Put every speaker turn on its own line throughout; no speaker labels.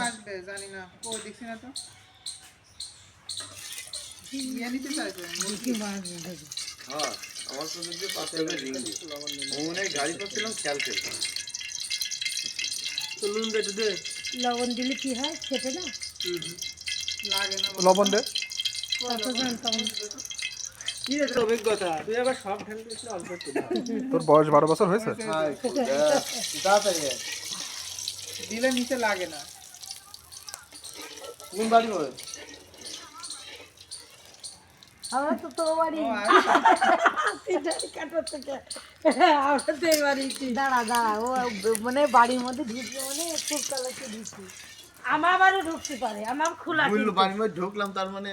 আসবে জানি না। কই দেখছি না তো। ইয়ে নিতে চাইছে
হ্যাঁ আমার তো দেখছি পাশে হবে রিঙ্গি মনে গাড়ি পাচ্ছিলাম খেয়াল করে
লবণ দিলে কি হয়? খেতে না?
লাগে না।
লবণ দে।
কত জানতাম না।
অভিজ্ঞতা? তুই আবার সব ঢেলে দিয়েছিস অল্প একটু দাও।
তোর বয়স বারো বছর হয়েছে?
তাড়াতাড়ি আয়।
দিলে নিচে লাগে না।
কোন বাড়ি বল?
আমরা তো তোর বাড়ি।
ও আচ্ছা।
তিনটারি কাটার থেকে। আমরা তো এই বাড়ি। দাঁড়া দাঁড়া। ও মানে বাড়ির মধ্যে ঢুকছে মানে খুব ঢুকছি। আমার বাড়ি ঢুকতে পারে আমার খোলা
বাড়ির মধ্যে ঢুকলাম তার মানে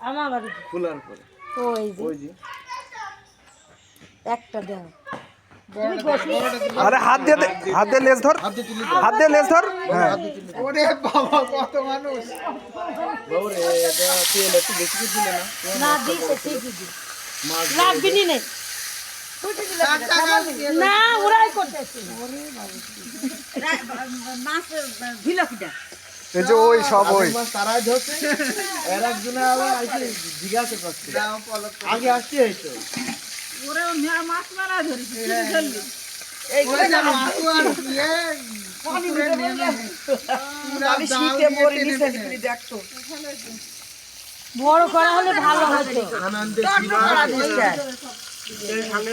আমার বাড়ি।
খোলার পরে।
তো এই যে। একটা দেও।
আরে হাত দিয়ে হাত দিয়ে লেজ ধর।
হাত
দিয়ে লেজ ধর। হ্যাঁ।
ওরে বাবা কত মানুষ।
বাবু তেল একটু বেশি করে দিলে না?
না দিছে ঠিকই দি।
মাছ
নি ওরাই করতেছে।
এই যে ওই সব ওই।
মাছ তারাই ধরছে। এর একজনে আবার জিজ্ঞাসা করছে। আগে আসতে হইতো
ওরে যা মাছু আর পুকুরে নিয়ে নেবে। পুরা জাল দিয়ে টেনে টেনে।
বড় করা হলে ভালো হতো।
আনন্দে
এই ঠান্ডা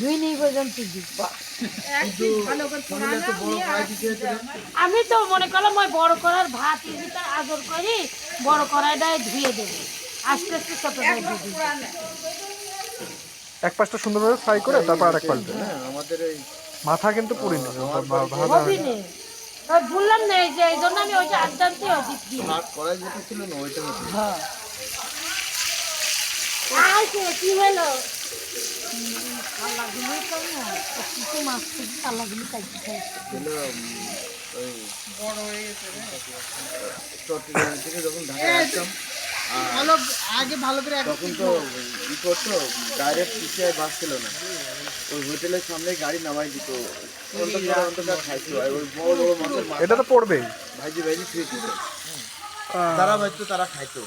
দুই নেই পর্যন্ত আমি তো মনে করলাম ওই বড় করার ভাত আদর করি বড় কড়াইটায় ধুয়ে দেবো। আস্তে আস্তে দিই
এক পাশটা সুন্দরভাবে ফ্রাই করে তারপর আরেক পাল্টে।
হ্যাঁ আমাদের এই
মাথা কিন্তু
হবি নে বললাম না এই যে এই জন্য আমি ওইটা ওদিক দিই।
ভাত যেটা ছিল না ওইটা
আইছে কি হলো? তো কিছু মাছ থেকে কাল্লাগুলি কাটতে খাইছে
বড় হয়ে গেছে
চট্টগ্রাম থেকে যখন ঢাকা আসতাম
ভালো আগে ভালো করে
তখন তো ই করতো ডাইরেক্ট পিছিয়ে বাস ছিল না ওই হোটেলের সামনে গাড়ি নামাই দিত অন্ধকার অন্ধকার খাইতো আর ওই বড় বড় মাছের
এটা তো পড়বেই।
ভাজি ভাজি খেয়ে দিত তারা ভাজতো তারা খাইতো।